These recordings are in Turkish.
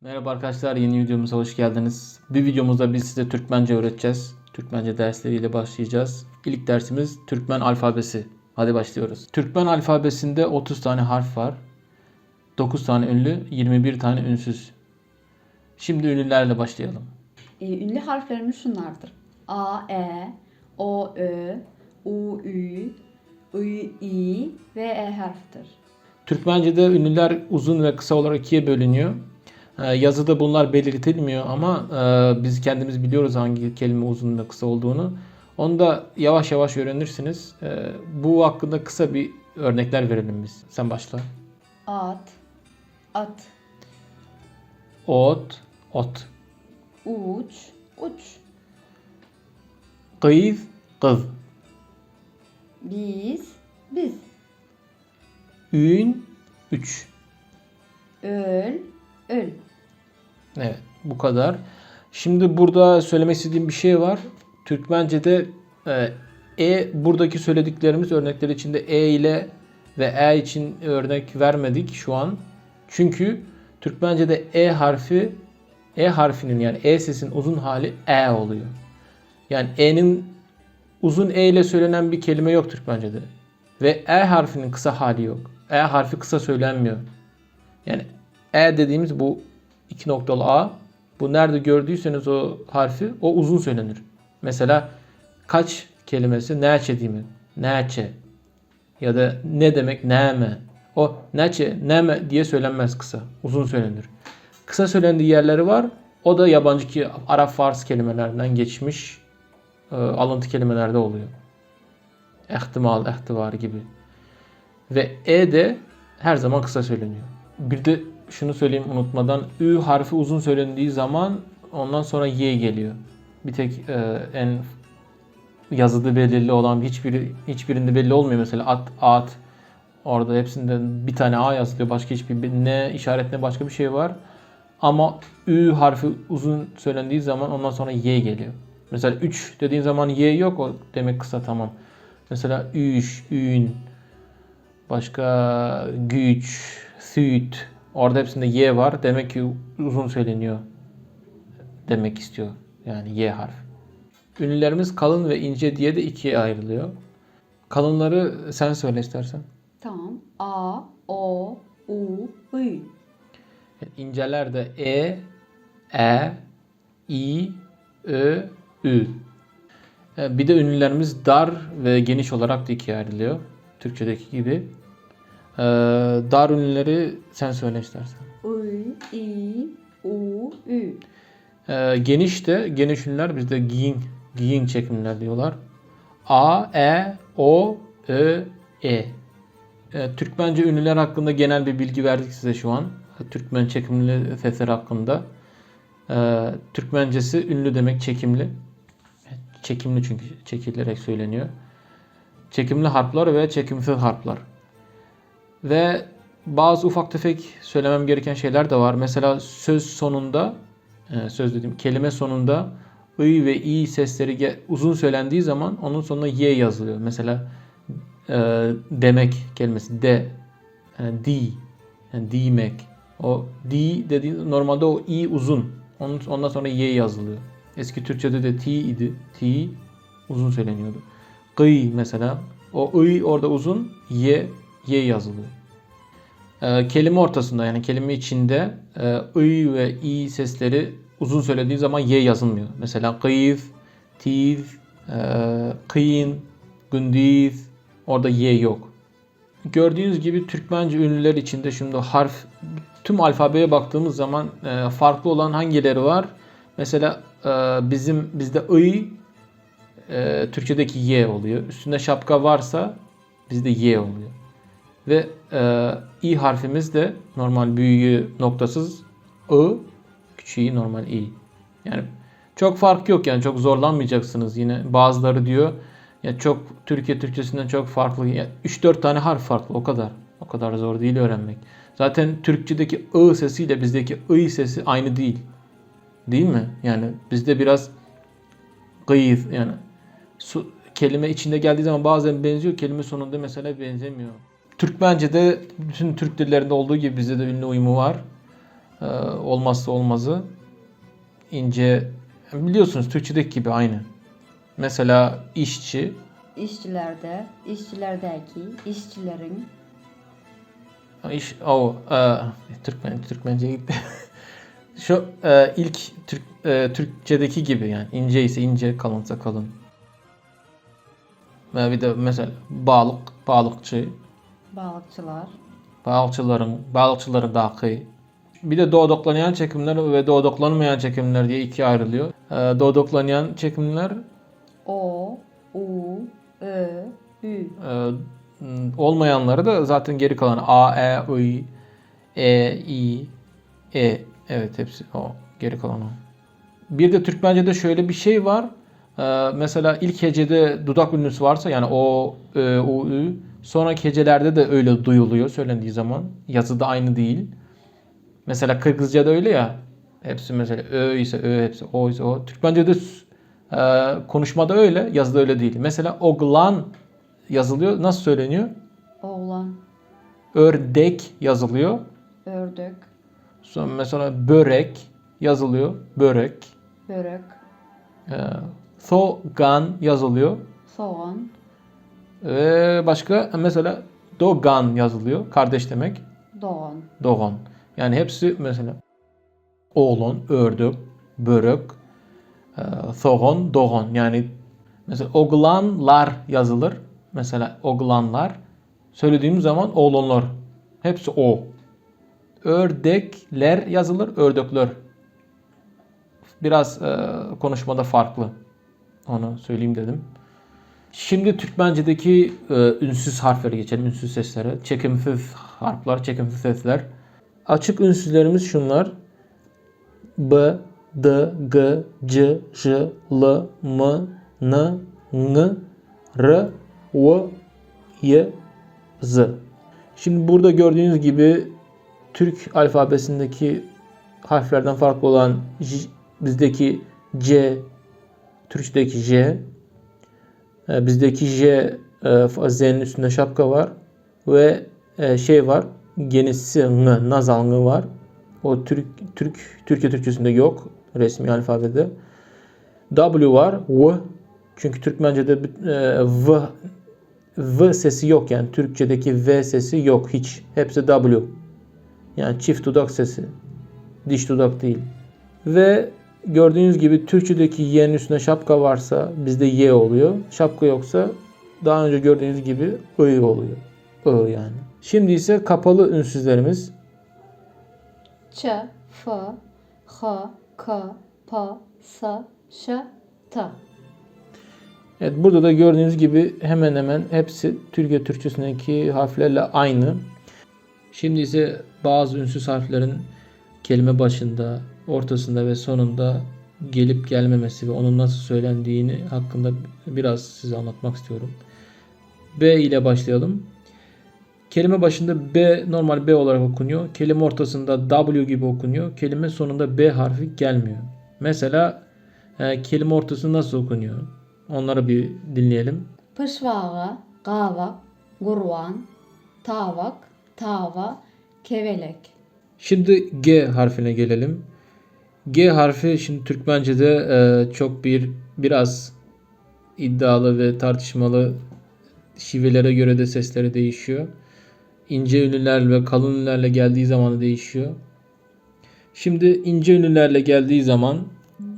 Merhaba arkadaşlar, yeni videomuza hoş geldiniz. Bir videomuzda biz size Türkmence öğreteceğiz. Türkmence dersleriyle başlayacağız. İlk dersimiz Türkmen alfabesi. Hadi başlıyoruz. Türkmen alfabesinde 30 tane harf var. 9 tane ünlü, 21 tane ünsüz. Şimdi ünlülerle başlayalım. E, ünlü harflerimiz şunlardır. A, E, O, Ö, U, Ü, I, İ ve E harfidir. Türkmence'de ünlüler uzun ve kısa olarak ikiye bölünüyor. Ee, Yazıda bunlar belirtilmiyor ama e, biz kendimiz biliyoruz hangi kelime uzun ve kısa olduğunu. Onu da yavaş yavaş öğrenirsiniz. Ee, Bu hakkında kısa bir örnekler verelim biz. Sen başla. At, at, Ot, ot. uç, uç, Kız, kız. Biz, biz, Ün, üç. öl, öl. Evet bu kadar. Şimdi burada söylemek istediğim bir şey var. Türkmence'de e, e buradaki söylediklerimiz örnekler içinde e ile ve e için örnek vermedik şu an. Çünkü Türkmence'de e harfi e harfinin yani e sesin uzun hali e oluyor. Yani e'nin uzun e ile söylenen bir kelime yok Türkmence'de. Ve e harfinin kısa hali yok. E harfi kısa söylenmiyor. Yani e dediğimiz bu iki noktalı a. Bu nerede gördüyseniz o harfi o uzun söylenir. Mesela kaç kelimesi neçe değil mi? Neçe. Ya da ne demek neme. O neçe, neme diye söylenmez kısa. Uzun söylenir. Kısa söylendiği yerleri var. O da yabancı ki Arap Fars kelimelerinden geçmiş e, alıntı kelimelerde oluyor. İhtimal, ihtivar gibi. Ve e de her zaman kısa söyleniyor. Bir de şunu söyleyeyim unutmadan ü harfi uzun söylendiği zaman ondan sonra y geliyor. Bir tek e, en yazıda belirli olan hiçbiri hiçbirinde belli olmuyor mesela at at orada hepsinden bir tane a yazılıyor başka hiçbir bir ne işaret ne başka bir şey var. Ama ü harfi uzun söylendiği zaman ondan sonra y geliyor. Mesela 3 dediğin zaman y yok o demek kısa tamam. Mesela üş, ün, başka güç, süt. Orada hepsinde y var. Demek ki uzun söyleniyor. Demek istiyor. Yani y harf. Ünlülerimiz kalın ve ince diye de ikiye ayrılıyor. Kalınları sen söyle istersen. Tamam. A, O, U, I. İnceler de e, e, i, ö, ü. E, Bir de ünlülerimiz dar ve geniş olarak da ikiye ayrılıyor. Türkçedeki gibi. E, Dar ünlüleri sen söyle istersen. I, I, U, Ü. E, Geniş de geniş ünlüler bizde giyin, giyin çekimler diyorlar. A, E, O, Ö, E. Türkmence ünlüler hakkında genel bir bilgi verdik size şu an. Türkmen çekimli sesler hakkında. Türkmencesi ünlü demek çekimli. Çekimli çünkü çekilerek söyleniyor. Çekimli harfler ve çekimsiz harfler. Ve bazı ufak tefek söylemem gereken şeyler de var. Mesela söz sonunda e, söz dedim kelime sonunda ı ve i sesleri uzun söylendiği zaman onun sonuna y yazılıyor. Mesela e, demek kelimesi de yani di yani demek o di dediği normalde o i uzun. Onun, ondan sonra y yazılıyor. Eski Türkçede de ti idi. Ti uzun söyleniyordu. Gıy mesela o ı orada uzun y y yazılıyor. Ee, kelime ortasında yani kelime içinde e, ı ve i sesleri uzun söylediği zaman y yazılmıyor. Mesela kıyız, tiz, e, kıyın, gündiz orada y yok. Gördüğünüz gibi Türkmence ünlüler içinde şimdi harf tüm alfabeye baktığımız zaman e, farklı olan hangileri var? Mesela bizim bizde ı e, Türkçedeki y oluyor. Üstünde şapka varsa bizde y oluyor. Ve e, i harfimiz de normal büyüğü noktasız ı, küçüğü normal i. Yani çok fark yok yani çok zorlanmayacaksınız yine. Bazıları diyor ya çok Türkiye Türkçesinden çok farklı. Ya 3-4 tane harf farklı o kadar. O kadar zor değil öğrenmek. Zaten Türkçedeki ı sesiyle bizdeki ı sesi aynı değil. Değil mi? Yani bizde biraz gıyız yani su, kelime içinde geldiği zaman bazen benziyor. Kelime sonunda mesela benzemiyor. Türkmence'de bütün Türk dillerinde olduğu gibi bizde de ünlü uyumu var. Ee, olmazsa olmazı. ince biliyorsunuz Türkçedeki gibi aynı. Mesela işçi, İşçilerde, işçilerdeki, işçilerin, iş, o e, Türkmen Türkmence gitti. Şu e, ilk Türk e, Türkçedeki gibi yani ince ise ince, kalınsa kalın. Ve bir de mesela balık, balıkçı, balıkçılar, balıkçıların, balıkçıların daki. Bir de doğdoklayan çekimler ve doğdoklanmayan çekimler diye ikiye ayrılıyor. E, doğdoklayan çekimler o, u, ö, ü. e, olmayanları da zaten geri kalan a, e, i, e, i, e. Evet hepsi o. Geri kalan o. Bir de Türkmence'de şöyle bir şey var. E, mesela ilk hecede dudak ünlüsü varsa yani o, ö, u, ü. Sonraki hecelerde de öyle duyuluyor söylendiği zaman. Yazıda aynı değil. Mesela Kırgızca'da öyle ya. Hepsi mesela ö ise ö, hepsi o ise o. Türkmence'de e, konuşmada öyle, yazıda öyle değil. Mesela oglan yazılıyor. Nasıl söyleniyor? Oğlan, Ördek yazılıyor. ördük, Sonra mesela börek yazılıyor. Börek. börek, E, soğan yazılıyor. soğan, Ve başka mesela dogan yazılıyor. Kardeş demek. doğan, Doğan. Yani hepsi mesela oğlan, ördük, börek, e, soğan, doğan. Yani mesela oğlanlar yazılır. Mesela oğlanlar. Söylediğim zaman oğlanlar. Hepsi o. Ördekler yazılır, ördekler. Biraz e, konuşmada farklı. Onu söyleyeyim dedim. Şimdi Türkmence'deki e, ünsüz harflere geçelim. Ünsüz seslere. Çekimsiz harfler, çekimsiz sesler. Açık ünsüzlerimiz şunlar. B, D, G, C, J, L, M, N, N, R, O, Y, Z. Şimdi burada gördüğünüz gibi Türk alfabesindeki harflerden farklı olan J- bizdeki C, Türkçedeki J, e, bizdeki J, e, Z'nin üstünde şapka var ve e, şey var, genisi N, nazal N var. O Türk, Türk, Türkiye Türkçesinde yok resmi alfabede. W var, V. Çünkü Türkmence'de e, V, V sesi yok yani Türkçedeki V sesi yok hiç. Hepsi W. Yani çift dudak sesi. Diş dudak değil. Ve gördüğünüz gibi Türkçedeki y'nin üstünde şapka varsa bizde y oluyor. Şapka yoksa daha önce gördüğünüz gibi ı oluyor. I yani. Şimdi ise kapalı ünsüzlerimiz. ç, f, h, k, p, s, ş, t. Evet burada da gördüğünüz gibi hemen hemen hepsi Türkiye Türkçesindeki harflerle aynı. Şimdi ise bazı ünsüz harflerin kelime başında, ortasında ve sonunda gelip gelmemesi ve onun nasıl söylendiğini hakkında biraz size anlatmak istiyorum. B ile başlayalım. Kelime başında B normal B olarak okunuyor. Kelime ortasında W gibi okunuyor. Kelime sonunda B harfi gelmiyor. Mesela e, kelime ortası nasıl okunuyor? Onları bir dinleyelim. Pışvağı, qavaq, qurvan, tavak, tava, kevelek. Şimdi G harfine gelelim. G harfi şimdi Türkmence'de e, çok bir biraz iddialı ve tartışmalı şivelere göre de sesleri değişiyor. İnce ünlüler ve kalın ünlülerle geldiği zaman da değişiyor. Şimdi ince ünlülerle geldiği zaman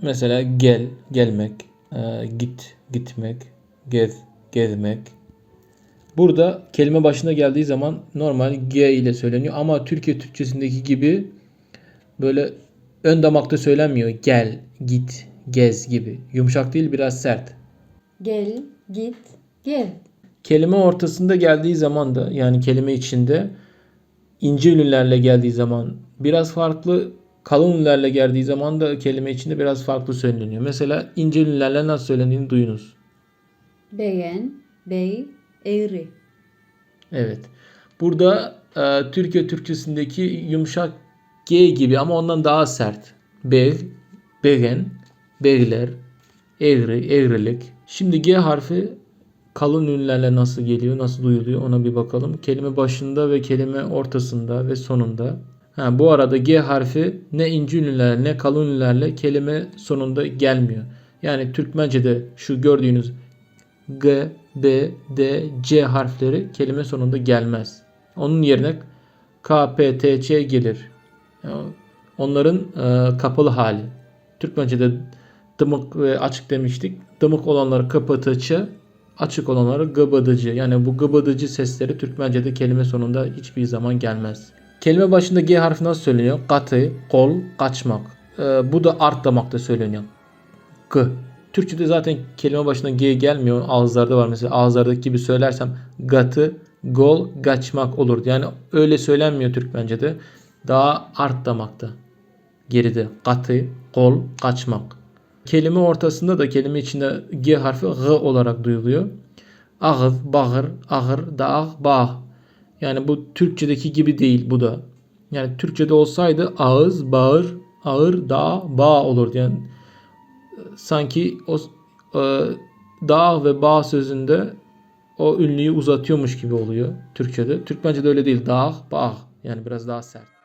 mesela gel, gelmek, e, git, gitmek, gez, gezmek. Burada kelime başına geldiği zaman normal G ile söyleniyor ama Türkiye Türkçesindeki gibi böyle ön damakta söylenmiyor. Gel, git, gez gibi. Yumuşak değil biraz sert. Gel, git, gel. Kelime ortasında geldiği zaman da yani kelime içinde ince ünlülerle geldiği zaman biraz farklı, kalın ünlülerle geldiği zaman da kelime içinde biraz farklı söyleniyor. Mesela ince ünlülerle nasıl söylendiğini duyunuz. Beğen, bey, eğri. Evet. Burada e, Türkiye Türkçesindeki yumuşak G gibi ama ondan daha sert. Bev, begen, beyler, eğri, eğrilik. Şimdi G harfi kalın ünlülerle nasıl geliyor, nasıl duyuluyor ona bir bakalım. Kelime başında ve kelime ortasında ve sonunda. Ha, bu arada G harfi ne ince ünlülerle ne kalın ünlülerle kelime sonunda gelmiyor. Yani Türkmence'de şu gördüğünüz G, B, D, C harfleri kelime sonunda gelmez. Onun yerine K, P, T, Ç gelir. Onların e, kapalı hali. Türkmence'de dımık ve açık demiştik. Dımık olanları kapatıcı, açık olanları gıbıdıcı. Yani bu gıbıdıcı sesleri Türkmence'de kelime sonunda hiçbir zaman gelmez. Kelime başında G harfi nasıl söyleniyor? Katı, kol, kaçmak. E, bu da art damakta söyleniyor. G. Türkçe'de zaten kelime başına G gelmiyor. Ağızlarda var mesela. Ağızlardaki gibi söylersem gatı, gol, kaçmak olur. Yani öyle söylenmiyor Türkmence'de. Daha art damakta. Geride. Katı, kol, kaçmak. Kelime ortasında da kelime içinde G harfi G olarak duyuluyor. Ağız, bağır, ağır, dağ, bağ. Yani bu Türkçedeki gibi değil bu da. Yani Türkçede olsaydı ağız, bağır, ağır, dağ, bağ olurdu. Yani sanki o e, dağ ve bağ sözünde o ünlüyü uzatıyormuş gibi oluyor Türkçede. Türkmence'de öyle değil. Dağ, bağ. Yani biraz daha sert.